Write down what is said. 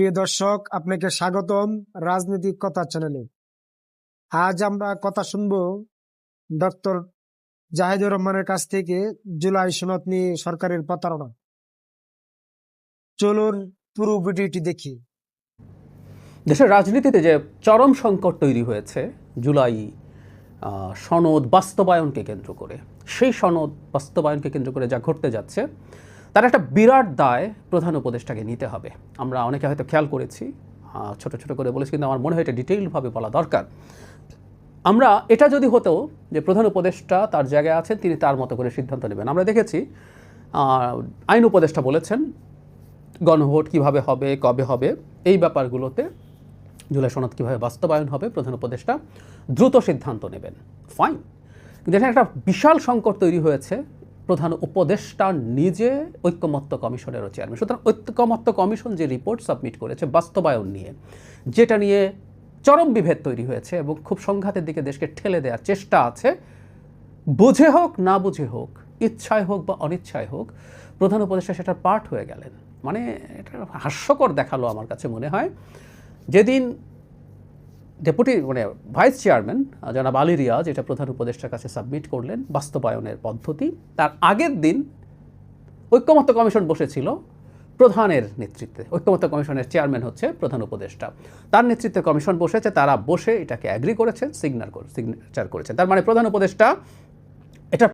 প্রিয় দর্শক, আপনাকে স্বাগতম রাজনৈতিক কথা চ্যানেলে আজ আমরা কথা শুনব ডক্টর জাহিদুর রহমানের কাছ থেকে জুলাই সনদ নিয়ে সরকারের প্রতারণা। চলুন পুরো ভিডিওটি দেখি। দেশের রাজনীতিতে যে চরম সংকট তৈরি হয়েছে, জুলাই সনদ বাস্তবায়নকে কেন্দ্র করে, সেই সনদ বাস্তবায়নকে কেন্দ্র করে যা ঘটতে যাচ্ছে তার একটা বিরাট দায় প্রধান উপদেষ্টাকে নিতে হবে। আমরা অনেকে হয়তো খেয়াল করেছি ছোট ছোট করে বলেছি, কিন্তু আমার মনে হয় এটা ডিটেইলভাবে বলা দরকার। আমরা এটা যদি হতো যে প্রধান উপদেষ্টা তার জায়গায় আছেন, তিনি তার মতো করে সিদ্ধান্ত নেবেন। আমরা দেখেছি আইন উপদেষ্টা বলেছেন, গণভোট কীভাবে হবে, কবে হবে, এই ব্যাপারগুলোতে জুলাই সনদ কীভাবে বাস্তবায়ন হবে, প্রধান উপদেষ্টা দ্রুত সিদ্ধান্ত নেবেন। ফাইন। কিন্তু একটা বিশাল সংকট তৈরি হয়েছে প্রধান উপদেষ্টা নিজে ঐক্যমত্য কমিশনেরও চেয়ারম্যান সুতরাং ঐক্যমত্য কমিশন যে রিপোর্ট সাবমিট করেছে বাস্তবায়ন নিয়ে, যেটা নিয়ে চরম বিভেদ তৈরি হয়েছে এবং খুব সংঘাতের দিকে দেশকে ঠেলে দেওয়ার চেষ্টা আছে। বুঝে হোক, না বুঝে হোক, ইচ্ছায় হোক বা অনিচ্ছায় হোক, প্রধান উপদেষ্টা সেটার পার্ট হয়ে গেলেন। মানে এটা হাস্যকর দেখাল আমার কাছে মনে হয়। যেদিন ডেপুটি মানে ভাইস চেয়ারম্যান জনাব আলী রিয়াজ, এটা প্রধান উপদেষ্টার কাছে সাবমিট করলেন বাস্তবায়নের পদ্ধতি। তার আগের দিন ঐক্যমত্য কমিশন বসেছিল প্রধানের নেতৃত্বে। ঐক্যমত্য কমিশনের চেয়ারম্যান হচ্ছে প্রধান উপদেষ্টা। তার নেতৃত্বে কমিশন বসেছে, তারা বসে এটাকে অ্যাগ্রি করেছেন সিগনার সিগনেচার করেছেন তার মানে প্রধান উপদেষ্টা